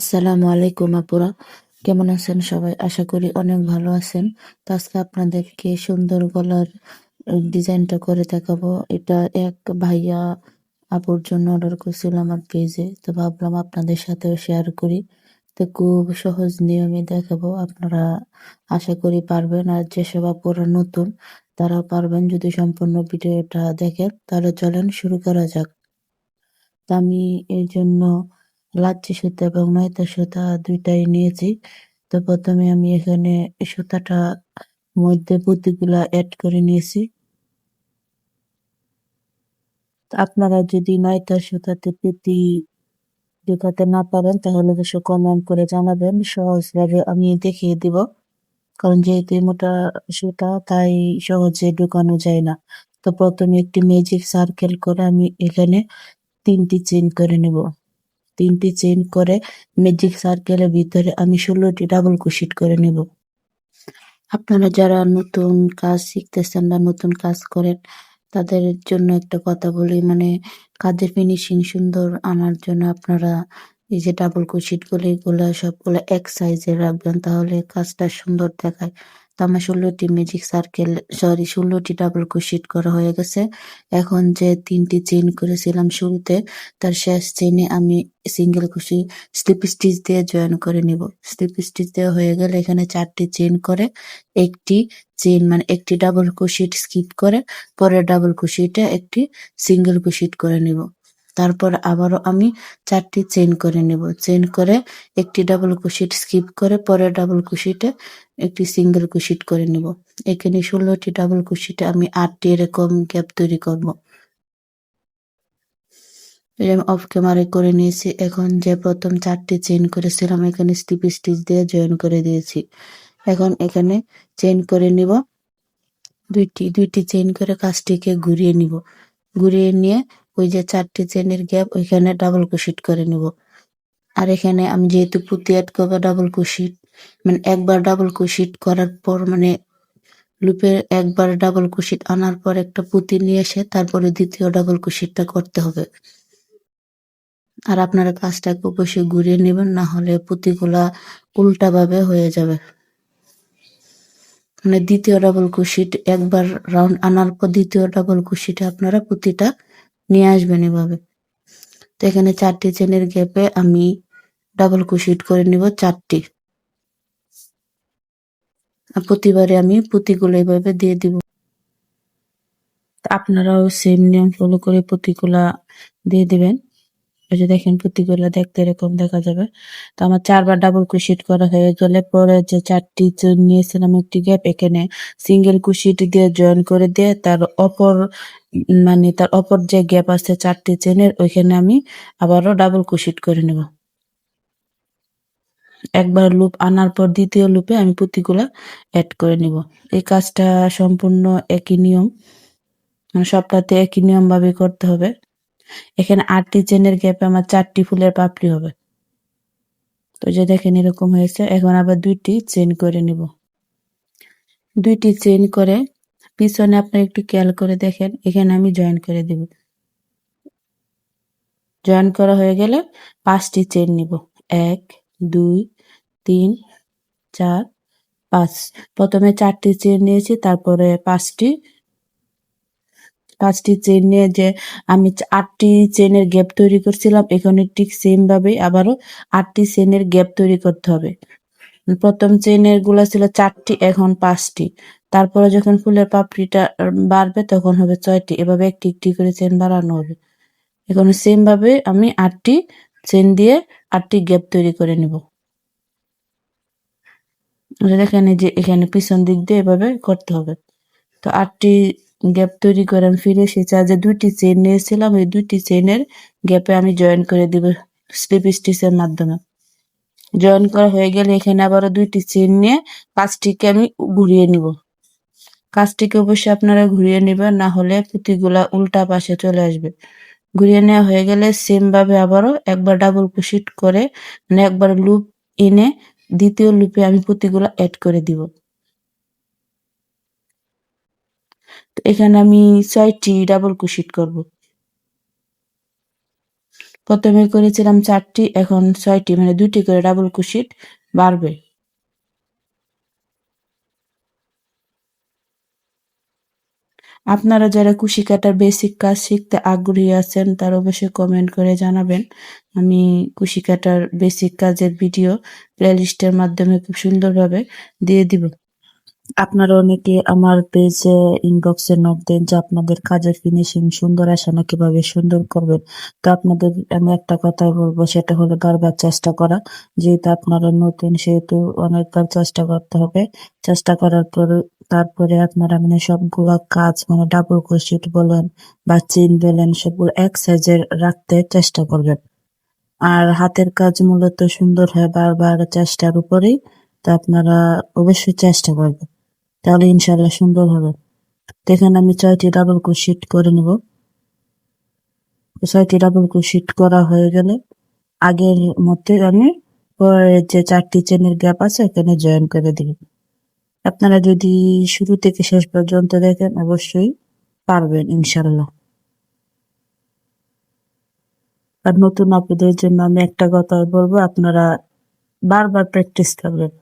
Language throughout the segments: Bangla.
আসসালামু আলাইকুম আপুরা। কেমন আছেন সবাই? আশা করি অনেক ভালো আছেন। তো আজকে আপনাদেরকে সুন্দর গলার ডিজাইনটা করে দেখাবো। এটা এক ভাইয়া আপুর জন্য অর্ডার করছিল আমার পেজে তো ভাবলাম আপনাদের সাথেও শেয়ার করি। তো খুব সহজ নিয়মে দেখাবো। আপনারা আশা করি পারবেন। আর যেসব আপুরা নতুন তারা পারবেন যদি সম্পূর্ণ ভিডিওটা দেখেন। তাহলে চলেন শুরু করা যাক। আমি এর জন্য লাচ্ছি সুতা এবং নয়তা সুতা দুইটাই নিয়েছি। তো প্রথমে আমি এখানে সুতাটা মধ্যে পুঁতিগুলা অ্যাড করে নিয়েছি। আপনারা যদি নয়তা সুতাতে পুঁতি ঢুকাতে না পারেন, তাহলে অবশ্য কমেন্ট করে জানাবেন। সহজভাবে আমি দেখিয়ে দিব। কারণ যেহেতু মোটা সুতা, তাই সহজে ঢুকানো যায় না। তো প্রথমে একটি ম্যাজিক সার্কেল করে আমি এখানে তিনটি চেন করে নেব। তিনটি চেইন করে ম্যাজিক সার্কেলের ভিতরে আমি ষোলোটি ডাবল কুশিট করে নেব। আপনারা যারা নতুন কাজ শিখতেছেন বা নতুন কাজ করেন, তাদের জন্য একটা কথা বলি মানে কাজের ফিনিশিং সুন্দর আনার জন্য আপনারা এই যে ডাবল কুশিটগুলো, এগুলো সবগুলো এক সাইজের রাখবেন তাহলে কাজটা সুন্দর দেখায়। তো আমার ষোলোটি ম্যাজিক সার্কেল সরি ষোলোটি ডাবল কুশিট করা হয়ে গেছে। এখন যে তিনটি চেন করেছিলাম শুরুতে, তার শেষ চেনে আমি সিঙ্গেল কুশি স্লিপ স্টিচ দিয়ে জয়েন করে নিব। স্লিপ স্টিচ দেওয়া হয়ে গেলে এখানে চারটি চেন করে, একটি চেন মানে একটি ডাবল কুশিট স্কিপ করে, পরের ডাবল কুশিটে একটি সিঙ্গেল কুশিট করে নিব। তারপর আবারও আমি চারটি চেইন করে নেব। চেন করে একটি ডাবল কুশিট স্কিপ করে পরে ডাবল কুশিটে একটি সিঙ্গেল কুশিট করে নেব। এখানে ষোলোটি ডাবল কুশিটে আমি আটটি এরকম গ্যাপ তৈরি করব। আমি অফ ক্যামেরায় করে নিয়েছি। এখন যে প্রথম চারটি চেইন করেছিলাম, এখানে স্টিপ স্টিচ দিয়ে জয়েন করে দিয়েছি। এখন এখানে চেন করে নিব। দুইটি দুইটি চেন করে কাজটিকে ঘুরিয়ে নিব। ঘুরিয়ে নিয়ে ওই যে চারটি চেনের গ্যাপ ওইখানে ডাবল কুশিট করে নিব। আর এখানে আমি যেহেতু পুঁতি অ্যাড করব ডাবল কুশিট মানে একবার ডাবল কুশিট করার পর মানে লুপের একবার ডাবল কুশিট আনার পর একটা পুঁতি নিয়ে এসে তারপরে দ্বিতীয় ডাবল কুশিটটা করতে হবে। আর আপনারা কাজটাকে অবশ্যই ঘুরিয়ে নেবেন, না হলে পুঁতিগুলা উল্টাভাবে হয়ে যাবে। মানে দ্বিতীয় ডাবল কুশিট একবার রাউন্ড আনার পর দ্বিতীয় ডাবল কুশিটে আপনারা পুঁতিটা নিয়ে আসবেন এভাবে। তো এখানে চারটি চেনের গ্যাপে আমি ডাবল কুশিট করে নিব চারটি। প্রতিবারে আমি পুঁতিগুলো এভাবে দিয়ে দিব। আপনারাও সেম নিয়ম ফলো করে পুঁতিগুলা দিয়ে দিবেন। ওই যে দেখেন পুঁতিগুলো দেখতে এরকম দেখা যাবে। তো আমার চারবার ডাবল কুশিট করা হয়ে গেলে পরে যে চারটি চুন নিয়েছিলাম একটি গ্যাপ এখানে সিঙ্গেল কুশিট দিয়ে জয়েন করে দিয়ে তার অপর মানে তার অপর যে গ্যাপ আছে চারটি চেনের ওইখানে আমি আবারও ডাবল কুশিট করে নেব। একবার লুপ আনার পর দ্বিতীয় লুপে আমি পুঁতিগুলা অ্যাড করে নিব। এই কাজটা সম্পূর্ণ একই নিয়ম। মানে সবটাতে একই নিয়ম ভাবে করতে হবে। এখানে আটটি চেনের গ্যাপে আমার চারটি ফুলের পাপড়ি হবে। তো যে দেখেন এরকম হয়েছে, এখন আবার দুইটি চেন করে নিব। দুইটি চেন করে পিছনে আপনার একটু খেয়াল করে দেখেন, এখানে আমি জয়েন করে দিব। জয়েন করা হয়ে গেলে পাঁচটি চেন নিব। এক, দুই, তিন, চার, পাঁচ। প্রথমে চারটি চেন নিয়েছি, তারপরে পাঁচটি পাঁচটি চেন যে আমি আটটি চেনের গ্যাপ তৈরি করছিলাম, এখানে ঠিক সেম ভাবে আবারও আটটি চেনের গ্যাপ তৈরি করতে হবে। প্রথম চেনেরগুলা ছিল চারটি, এখন পাঁচটি। তারপরে যখন ফুলের পাপড়িটা বাড়বে তখন হবে ছয়টি। এভাবে একটি একটি করে চেন বাড়ানো হবে। এখন সেম ভাবে আমি আটটি চেন দিয়ে আটটি গ্যাপ তৈরি করে নিব। দেখেন যে এখানে পিছন দিক দিয়ে এভাবে করতে হবে। তো আটটি গ্যাপ তৈরি করে আমি ফিরে এসেছি আর যে দুইটি চেন নিয়েছিলাম ওই দুইটি চেনের গ্যাপে আমি জয়েন করে দিব স্লিপ স্টিচের মাধ্যমে। জয়েন করা হয়ে গেলে এখানে আবারও দুইটি চেন নিয়ে কাজটিকে আমি ঘুরিয়ে নিব। কাজটিকে অবশ্যই আপনারা ঘুরিয়ে নেবেন, না হলে পুঁতিগুলা উল্টা পাশে চলে আসবে। ঘুরিয়ে নেওয়া হয়ে গেলে সেম ভাবে আবারও একবার ডাবল কুশিট করে মানে একবার লুপ এনে দ্বিতীয় লুপে আমি পুঁতিগুলা অ্যাড করে দিব তো এখানে আমি ছয়টি ডাবল কুশিট করব। প্রথমে করেছিলাম চারটি, এখন ছয়টি মানে দুটি করে ডাবল কুশিট বাড়বে। আপনারা যারা কুশি কাটার বেসিক কাজ শিখতে আগ্রহী আছেন, তার অবশ্যই কমেন্ট করে জানাবেন। আমি কুশি কাটার বেসিক কাজের ভিডিও প্লেলিস্টের মাধ্যমে খুব সুন্দরভাবে দিয়ে দিব। আপনারা অনেকে আমার পেজে ইনবক্সে নক দেন যে আপনাদের কাজের ফিনিশিং সুন্দর আসে না কীভাবে সুন্দর করবেন। তো আপনাদের আমি একটা কথা বলব, সেটা হলো বারবার চেষ্টা করা। যেহেতু আপনারা নতুন, সেহেতু অনেকবার চেষ্টা করতে হবে। চেষ্টা করার পর, তারপরে আপনারা মানে সবগুলো কাজ মানে ডাবল ক্রোশেট বলেন বা চেন বলেন, সবগুলো এক সাইজের রাখতে চেষ্টা করবেন। আর হাতের কাজ মূলত সুন্দর হয় বারবার চেষ্টার উপরেই, তো আপনারা অবশ্যই চেষ্টা করবেন। তাহলে ইনশাল্লাহ সুন্দর হবে। তো এখানে আমি ছয়টি ডাবল ক্রোশেট করে নেব। ছয়টি ডাবল ক্রোশেট করা হয়ে গেলে আগের মধ্যে আমি যে চারটি চেনের গ্যাপ আছে এখানে জয়েন করে দিই আপনারা যদি শুরু থেকে শেষ পর্যন্ত দেখেন অবশ্যই পারবেন ইনশাল্লাহ আর নতুন আপুদের জন্য আমি একটা কথা বলব, আপনারা বারবার প্র্যাকটিস করবেন।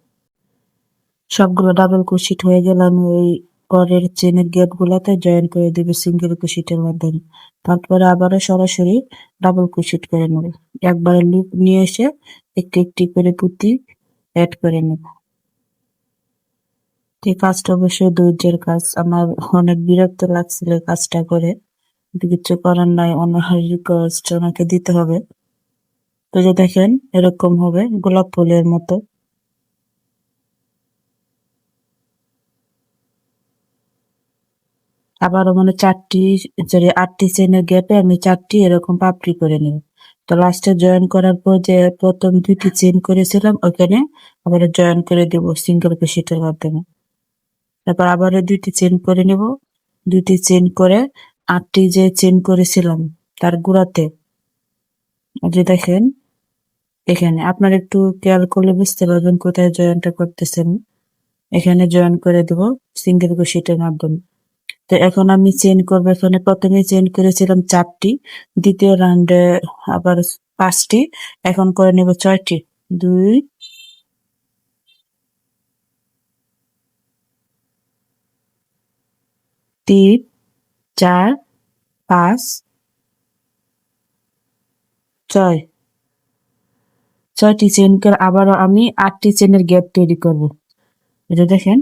সবগুলো ডাবল কুশিট হয়ে গেলে, আমি ওই পরের চেনের গেট গুলাতে জয়েন করে দিবে সিঙ্গেল কুশিটের মাধ্যমে। তারপরে আবারও সরাসরি ডাবল কুশিট করে নেব। একবারে লুপ নিয়ে এসে একটি একটি করে পুঁতি অ্যাড করে নেব। এই কাজটা অবশ্যই ধৈর্যের কাজ। আমার অনেক বিরক্ত লাগছিল কাজটা করে। কিছু করার নাই অনাহার রিকোয়েস্ট ওনাকে দিতে হবে। তো যে দেখেন, এরকম হবে গোলাপ ফুলের মতো। আবারও মানে চারটি সরি আটটি চেনের গ্যাপে আমি চারটি এরকম পাপড়ি করে নিব। তো লাস্টে জয়েন করার পর যে প্রথম দুইটি চেন করেছিলাম, ওখানে আবার জয়েন করে দিব সিঙ্গেল ক্রোশেটের মাধ্যমে। তারপর আবারও দুইটি চেন করে নিব। দুইটি চেন করে আটটি যে চেন করেছিলাম, তার গুড়াতে। যে দেখেন, এখানে আপনার একটু খেয়াল করলে বুঝতে পারবেন কোথায় জয়েনটা করতেছেন। এখানে জয়েন করে দেব সিঙ্গেল ক্রোশেটের মাধ্যমে। তো এখন আমি চেন করব। এখানে প্রথমে চেন করেছিলাম চারটি, দ্বিতীয় রাউন্ডে আবার পাঁচটি। এখন করে নেব ছয়টি। দুই, তিন, চার, পাঁচ, ছয়। ছয়টি চেন করে আবারও আমি আটটি চেনের গ্যাপ তৈরি করব। এটা দেখেন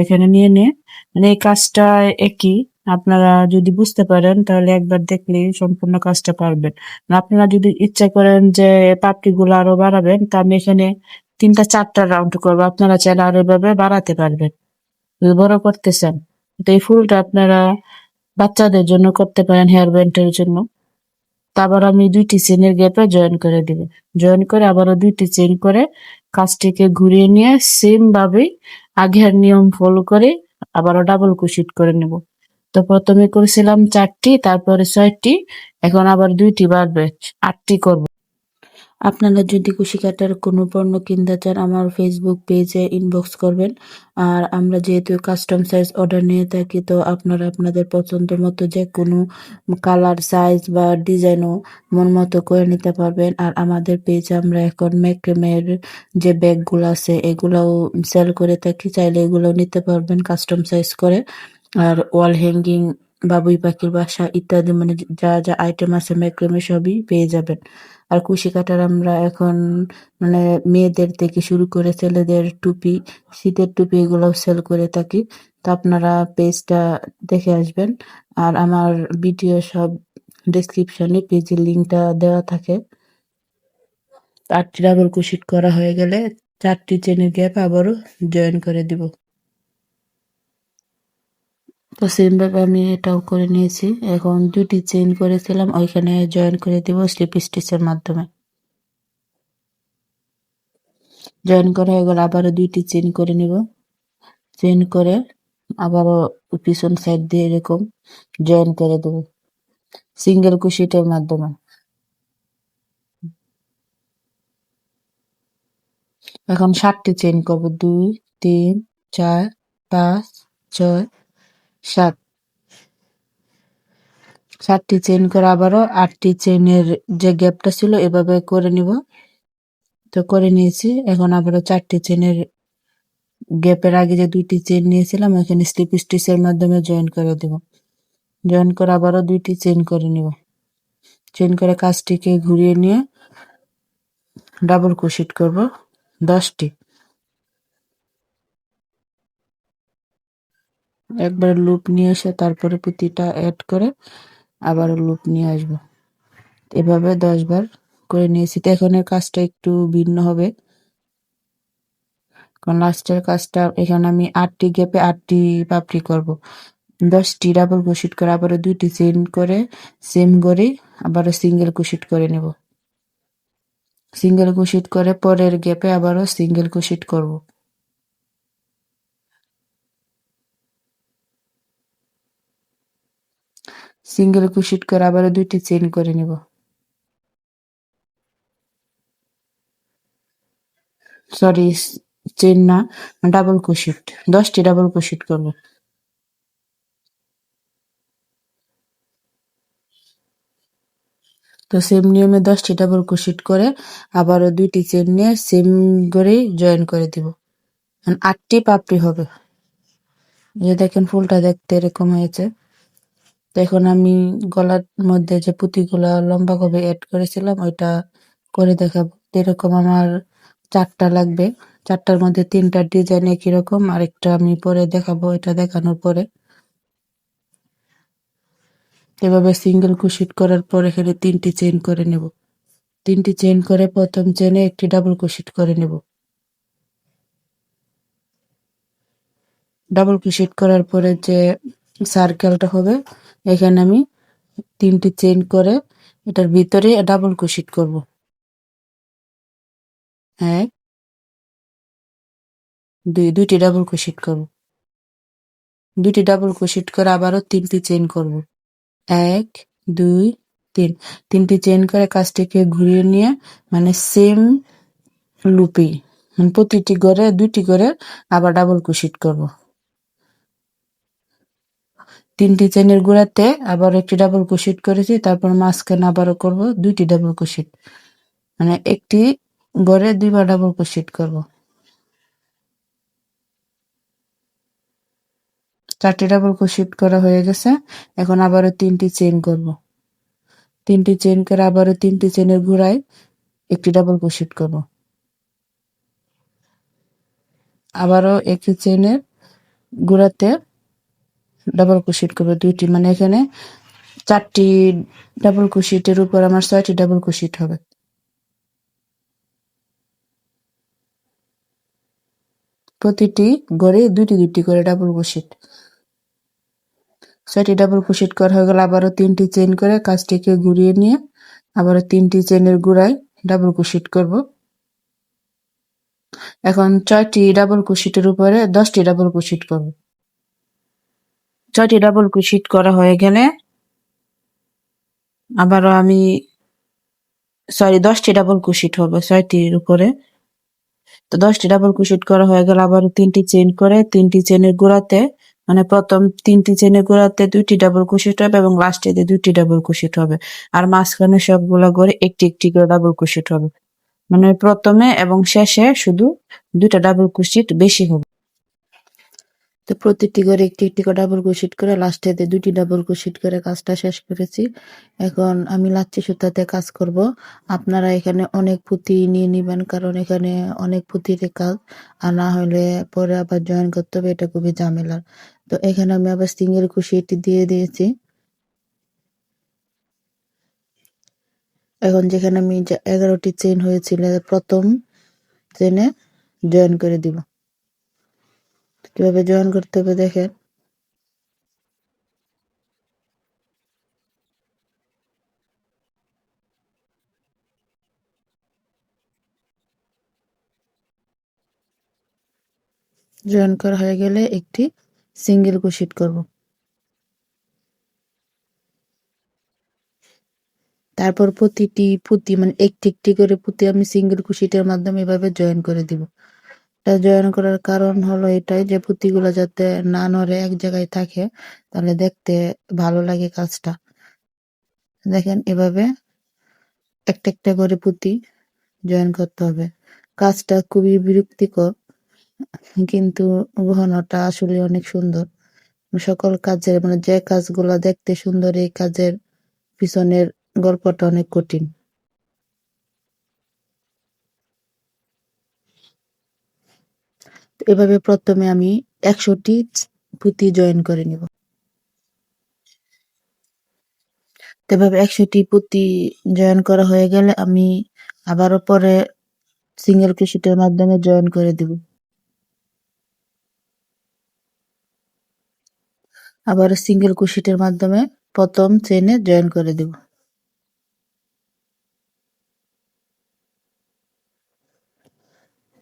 এখানে নিয়ে নিয়ে মানে এই কাজটা একই। আপনারা যদি বুঝতে পারেন, তাহলে একবার দেখলে সম্পূর্ণ কাজটা পারবেন। আপনারা যদি ইচ্ছা করেন যে পাপড়িগুলো আরও বাড়াবেন, তা আমি এখানে তিনটা, চারটা রাউন্ড করব। আপনারা চাইলে আরও এভাবে বাড়াতে পারবেন। বড় করতে চান তো এই ফুলটা আপনারা বাচ্চাদের জন্য করতে পারেন হেয়ার ব্যান্ডের জন্য। তারপর আমি দুইটি চেনের গ্যাপে জয়েন করে দিব। জয়েন করে আবারও দুইটি চেন করে কাজটিকে ঘুরিয়ে নিয়ে সেম ভাবেই আগের নিয়ম ফলো করে আবারও ডাবল কুশিট করে নেব। তো প্রথমে করেছিলাম চারটি, তারপরে ছয়টি, এখন আবার দুইটি বাড়বে আটটি করব। আপনারা যদি কুশি কাটার কোনো পণ্য কিনতে চান, আমার ফেসবুক পেজে ইনবক্স করবেন। আর আমরা যেহেতু কাস্টম সাইজ অর্ডার নিয়ে থাকি, তো আপনারা আপনাদের পছন্দ মতো যে কোনো কালার সাইজ বা ডিজাইনও মন মতো করে নিতে পারবেন। আর আমাদের পেজে আমরা এখন ম্যাক্রেমের যে ব্যাগগুলো আছে, এগুলোও সেল করে থাকি। চাইলে এগুলো নিতে পারবেন কাস্টম সাইজ করে। আর ওয়াল হ্যাঙ্গিং বাবুই পাখির বাসা ইত্যাদি মানে যা যা আইটেম আছে ম্যাক্রেমে সবই পেয়ে যাবেন। আর কুশি কাটার আমরা এখন মানে মেয়েদের থেকে শুরু করে ছেলেদের টুপি, শীতের টুপি এগুলোও সেল করে থাকি। তো আপনারা পেজটা দেখে আসবেন। আর আমার ভিডিও সব ডেসক্রিপশনে পেজের লিঙ্কটা দেওয়া থাকে। আটটি ডাবল কুশিট করা হয়ে গেলে চারটি চেনের গ্যাপ আবারও জয়েন করে দিব। তো সেমভাবে আমি এটাও করে নিয়েছি। এখন দুটি চেন করেছিলাম, ওইখানে জয়েন করে দিব স্লিপ স্টিচের মাধ্যমে। জয়েন করা হয়ে গেলে আবারও দুইটি চেন করে নিব। চেন করে আবারও পিছন সাইড দিয়ে এরকম জয়েন করে দেব। সিঙ্গেল কুশিটের মাধ্যমে। এখন সাতটি চেন করব। দুই, তিন, চার, পাঁচ, ছয় সাত। চারটি চেন করে আবারও আটটি চেনের যে গ্যাপটা ছিল এভাবে করে নিব। তো করে নিয়েছি। এখন আবারও চারটি চেনের গ্যাপের আগে যে দুইটি চেইন নিয়েছিলাম, এখানে স্লিপ স্টিচের মাধ্যমে জয়েন করে দেব। জয়েন করে আবারও দুইটি চেন করে নিব। চেন করে কাজটিকে ঘুরিয়ে নিয়ে ডাবল ক্রোশেট করব। দশটি। একবার লুপ নিয়ে এসে তারপরে পুঁতিটা অ্যাড করে আবার লুপ নিয়ে আসব। এভাবে দশ বার করে নিয়েছি। তো এখন এর কাজটা একটু ভিন্ন হবে। কারণ লাস্টের কাজটা এখানে আমি আটটি গ্যাপে আটটি পাপড়ি করব। দশটি ডাবল ক্রোশেট করে আবারও দুইটি চেইন করে সেম করে আবারও সিঙ্গেল ক্রোশেট করে নেব। সিঙ্গেল ক্রোশেট করে পরের গ্যাপে আবারও সিঙ্গেল ক্রোশেট করব। সিঙ্গেল ক্রোশেট করে আবারও দুইটি চেইন করে নেব। সরি চেন না ডাবল ক্রোশেট দশটি ডাবল ক্রোশেট করব। তো সেম নিয়মে দশটি ডাবল ক্রোশেট করে আবারও দুইটি চেন নিয়ে সেম করেই জয়েন করে দিব। আটটি পাপড়ি হবে। যে দেখেন ফুলটা দেখতে এরকম হয়েছে। এখন আমি গলার মধ্যে যে পুঁতিগুলা লম্বা করে অ্যাড করেছিলাম, ওইটা করে দেখাবো। এরকম আমার চারটা লাগবে। চারটার মধ্যে তিনটা ডিজাইন একই রকম, আরেকটা আমি পরে দেখাবো এটা দেখানোর পরে। এভাবে সিঙ্গেল কুশিট করার পর এখানে তিনটি চেন করে নেব। তিনটি চেইন করে প্রথম চেনে একটি ডাবল কুশিট করে নেব। ডাবল কুশিট করার পরে যে সার্কেলটা হবে এখানে আমি তিনটি চেইন করে এটার ভিতরে ডাবল কুশিট করব। এক, দুই, দুইটি ডাবল কুশিট করব। দুইটি ডাবল কুশিট করে আবারও তিনটি চেইন করব। এক, দুই, তিন। তিনটি চেইন করে কাজটিকে ঘুরিয়ে নিয়ে মানে সেম লুপি মানে প্রতিটি করে দুইটি করে আবার ডাবল কুশিট করব। তিনটি চেনের গোড়াতে আবার একটি ডাবল কুশিট করেছি, তারপর মাঝখানে আবারও করব দুইটি ডাবল কুশিট মানে একটি গড়ে দুইবার ডাবল কুশিট করব। চারটি ডাবল ক্রোশেট করা হয়ে গেছে, এখন আবারও তিনটি চেন করব। তিনটি চেন করে আবারও তিনটি চেনের ঘুরায় একটি ডাবল ক্রোশেট করব। আবারও একটি চেনের গুড়াতে ডাবল ক্রোশেট করবে দুইটি। মানে এখানে চারটি ডাবল ক্রোশেটের উপর আমার ছয়টি ডাবল ক্রোশেট হবে। প্রতিটি গড়ে দুইটি দুইটি করে ডাবল ক্রোশেট ছয়টি ডাবল ক্রোশেট করা হয়ে গেল, আবারও তিনটি চেন করে কাজটিকে ঘুরিয়ে নিয়ে আবারও তিনটি চেনের গুড়ায় ডাবল ক্রোশেট করব। এখন ছয়টি ডাবল ক্রোশেটের উপরে দশটি ডাবল ক্রোশেট করব। ছয়টি ডাবল ক্রোশেট করা হয়ে গেলে আবারও আমি সরি দশটি ডাবল ক্রোশেট হবে, ছয়টির উপরে। তো দশটি ডাবল ক্রোশেট করা হয়ে গেল আবারও তিনটি চেন করে, তিনটি চেনের গোড়াতে মানে প্রথম তিনটি চেনের গোড়াতে দুইটি ডাবল ক্রোশেট হবে এবং লাস্টে দুইটি ডাবল ক্রোশেট হবে। আর মাঝখানে সবগুলো করে একটি একটি করে ডাবল ক্রোশেট হবে। মানে প্রথমে এবং শেষে শুধু দুইটা ডাবল ক্রোশেট বেশি হবে। তো প্রতিটি করে একটি একটি করে ডাবল ক্রোশেট করে লাস্টে দুটি ডাবল ক্রোশেট করে কাজটা শেষ করেছি। এখন আমি লাচ্ছি সুতাতে কাজ করব। আপনারা এখানে অনেক পুঁতি নিয়ে নিবেন, কারণ এখানে অনেক পুঁতির কাজ, আর না হলে পরে আবার জয়েন করতে হবে, এটা খুবই ঝামেলার। তো এখানে আমি আবার সিঙ্গেল ক্রোশেট দিয়ে দিয়েছি। এখন যেখানে আমি এগারোটি চেন হয়েছিল, প্রথম চেনে জয়েন করে দিব। কীভাবে জয়েন করতে হবে দেখেন। জয়েন করা হয়ে গেলে একটি সিঙ্গেল ক্রোশেট করব। তারপর প্রতিটি পুঁতি মানে একটি একটি করে পুঁতি আমি সিঙ্গেল ক্রোশেটের মাধ্যমে এভাবে জয়েন করে দিব। এটা জয়েন করার কারণ হলো এটাই যে পুঁতিগুলো যাতে না নড়ে এক জায়গায় থাকে, তাহলে দেখতে ভালো লাগে কাজটা। দেখেন এভাবে একটা একটা করে পুঁতি জয়েন করতে হবে। কাজটা খুবই বিরক্তিকর, কিন্তু গহনাটা আসলে অনেক সুন্দর। সকল কাজের মানে যে কাজগুলা দেখতে সুন্দর, এই কাজের পিছনের গল্পটা অনেক কঠিন। এভাবে প্রথমে আমি একশোটি পুঁতি জয়েন করে নিব। এভাবে একশোটি পুঁতি জয়েন করা হয়ে গেলে আমি আবারও পরে সিঙ্গেল ক্রোশেটের মাধ্যমে জয়েন করে দিব। আবার সিঙ্গেল ক্রোশেটের মাধ্যমে প্রথম চেনে জয়েন করে দিব।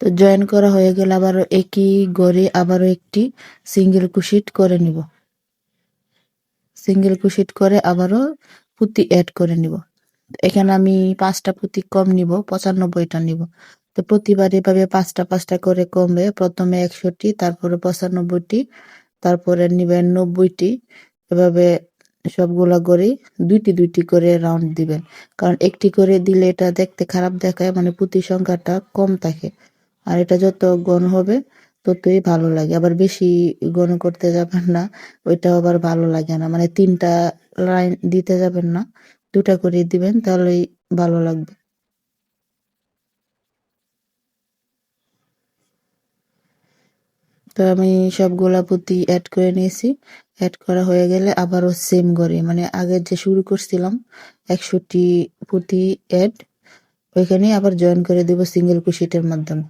তো জয়েন করা হয়ে গেলে আবারও একই গড়ে আবারও একটি সিঙ্গেল কুশিট করে নিব। সিঙ্গেল কুশিট করে আবারও পুঁতি অ্যাড করে নিব। এখানে আমি পাঁচটা পুঁতি কম নিব, পঁচানব্বইটা নিব। তো প্রতিবার এভাবে পাঁচটা পাঁচটা করে কমবে। প্রথমে একশোটি তারপরে পঁচানব্বইটি, তারপরে নিবেন নব্বইটি। এভাবে সবগুলা করে দুইটি দুইটি করে রাউন্ড দিবেন। কারণ একটি করে দিলে এটা দেখতে খারাপ দেখায় মানে পুঁতি সংখ্যাটা কম থাকে। আর এটা যত ঘন হবে, ততই ভালো লাগে। আবার বেশি ঘন করতে যাবেন না, ওইটাও আবার ভালো লাগে না। মানে তিনটা লাইন দিতে যাবেন না, দুটা করে দিবেন, তাহলেই ভালো লাগবে। তো আমি সবগুলা পুঁতি অ্যাড করে নিয়েছি। অ্যাড করা হয়ে গেলে আবারও সেম করে। মানে আগে যে শুরু করছিলাম একশোটি পুঁতি অ্যাড ওইখানে আবার জয়েন করে দেব সিঙ্গেল কুশিটের মাধ্যমে।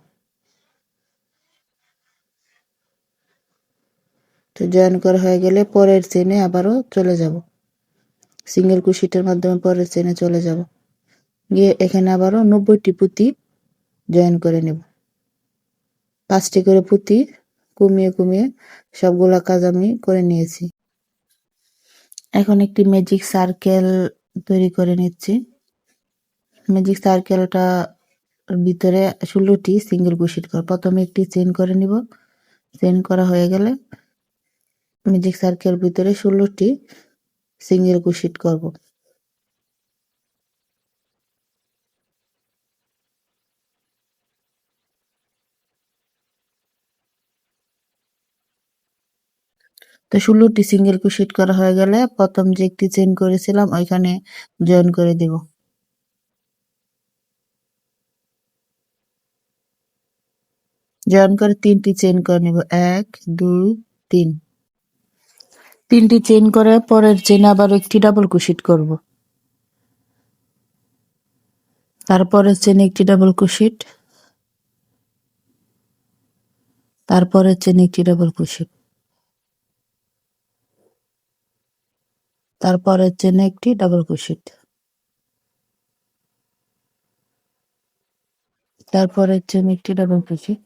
জয়েন করা হয়ে গেলে পরের চেনে আবারও চলে যাব। সিঙ্গেল কুশিটের মাধ্যমে পরের চেনে চলে যাব। গিয়ে এখানে আবারও নব্বইটি পুঁতি জয়েন করে নেব। পাঁচটি করে পুঁতি কমিয়ে কমিয়ে সবগুলা কাজ আমি করে নিয়েছি। এখন একটি ম্যাজিক সার্কেল তৈরি করে নিচ্ছি। ম্যাজিক সার্কেলটা ভিতরে ষোলোটি সিঙ্গেল কুশিট কর প্রথমে একটি চেন করে নিব। চেন করা হয়ে গেলে ম্যাজিক সার্কেল ভিতরে ষোলোটি সিঙ্গেল কুশিট করব। তো ষোলোটি সিঙ্গেল কুশিট করা হয়ে গেলে প্রথম যে একটি চেন করেছিলাম, ওইখানে জয়েন করে দিব। জয়েন করে তিনটি চেন করে নিব। এক, দুই, তিন। তিনটি চেন করে পরের চেন আবার একটি ডাবল কুশিট করব। তারপরের চেন একটি ডাবল কুশিট তারপরের চেন একটি ডাবল কুশিট তারপরের চেনে একটি ডাবল কুশিট তারপরের চেনে একটি ডাবল কুশিট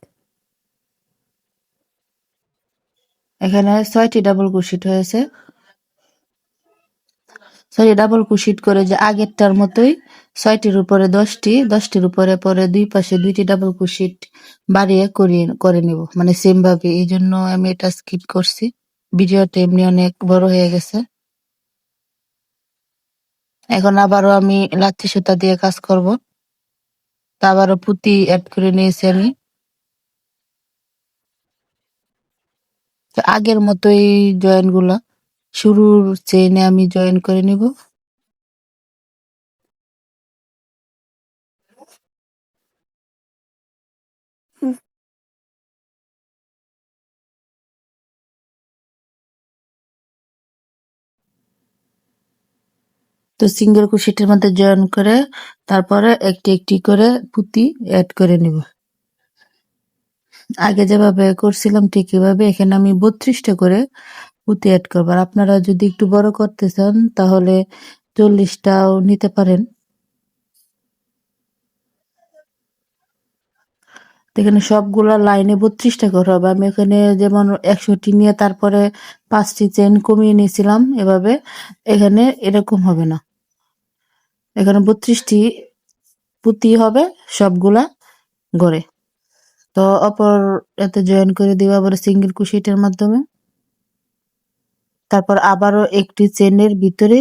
এখানে ছয়টি ডাবল কুশিট হয়েছে। সরি ডাবল কুশিট করে যে আগেরটার মতোই ছয়টির উপরে দশটি, দশটির উপরে পরে দুই পাশে দুইটি ডাবল কুশিট বাড়িয়ে করিয়ে, করে নিব। মানে সেম ভাবে। এই জন্য আমি এটা স্কিপ করছি। ভিডিওটা এমনি অনেক বড় হয়ে গেছে। এখন আবারও আমি লাচ্ছি সুতা দিয়ে কাজ করব। তা আবারও পুঁতি অ্যাড করে নিয়েছি আমি। আগের মতোই জয়েনগুলা। শুরুর চেইনে আমি জয়েন করে নিব। তো সিঙ্গেল কুশিটের মধ্যে জয়েন করে, তারপরে একটি একটি করে পুঁতি অ্যাড করে নিব। আগে যেভাবে করছিলাম ঠিক এভাবে। এখানে আমি বত্রিশটা করে পুঁতি অ্যাড করব। আর আপনারা যদি একটু বড় করতে চান, তাহলে চল্লিশটাও নিতে পারেন। এখানে সবগুলা লাইনে বত্রিশটা করে হবে। আমি এখানে যেমন একশোটি নিয়ে তারপরে পাঁচটি চেন কমিয়ে নিয়েছিলাম এভাবে। এখানে এরকম হবে না। এখানে বত্রিশটি পুঁতি হবে সবগুলা গড়ে। তো অপর এতে জয়েন করে দিব আবার সিঙ্গেল কুশিটের মাধ্যমে। তারপর আবারও একটি চেনের ভিতরে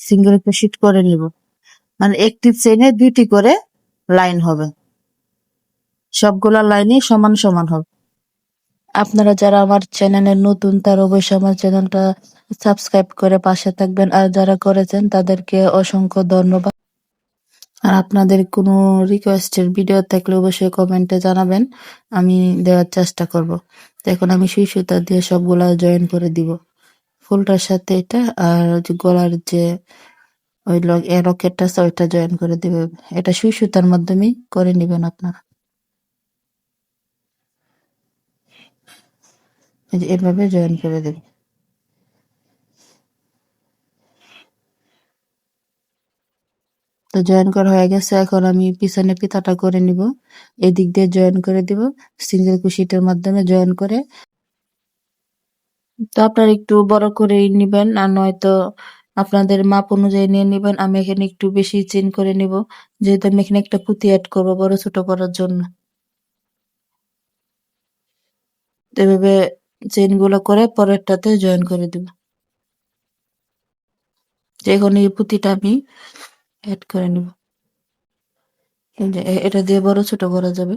সিঙ্গেল ক্রোশেট করে নিব। মানে একটি চেনে দুইটি করে লাইন হবে। সবগুলা লাইনই সমান সমান হবে। আপনারা যারা আমার চ্যানেলে নতুন, তার অবশ্যই আমার চ্যানেলটা সাবস্ক্রাইব করে পাশে থাকবেন। আর যারা করেছেন, তাদেরকে অসংখ্য ধন্যবাদ। আর আপনাদের কোনো রিকোয়েস্টের ভিডিও থাকলে অবশ্যই কমেন্টে জানাবেন। আমি দেওয়ার চেষ্টা করব। তো এখন আমি সুই সুতা দিয়ে সবগুলা জয়েন করে দিব। ফুলটার সাথে এটা আর গলার যে ওই রকেটটা আছে, ওইটা জয়েন করে দিবে। এটা সুই সুতার মাধ্যমেই করে নেবেন আপনারা। এভাবে জয়েন করে দেবেন তো জয়েন করা হয়ে গেছে, এখন আমি পিছনে পিতাটা করে নিব। এদিক দিয়ে জয়েন করে দিব সিঙ্গেল কুশিটার মাধ্যমে জয়েন করে। তো আপনার একটু বড় করেই নিবেন, আর নয়তো আপনাদের মাপ অনুযায়ী নিয়ে নিবেন, আমি এখানে একটু বেশি চেন করে নিব, যেহেতু আমি এখানে একটা পুঁতি অ্যাড করব বড় ছোট করার জন্য। এভাবে চেনগুলো করে পরেরটাতে জয়েন করে দিব। এখন এই পুঁতিটা আমি অ্যাড করে নিব। এটা দিয়ে বড় ছোট করা যাবে।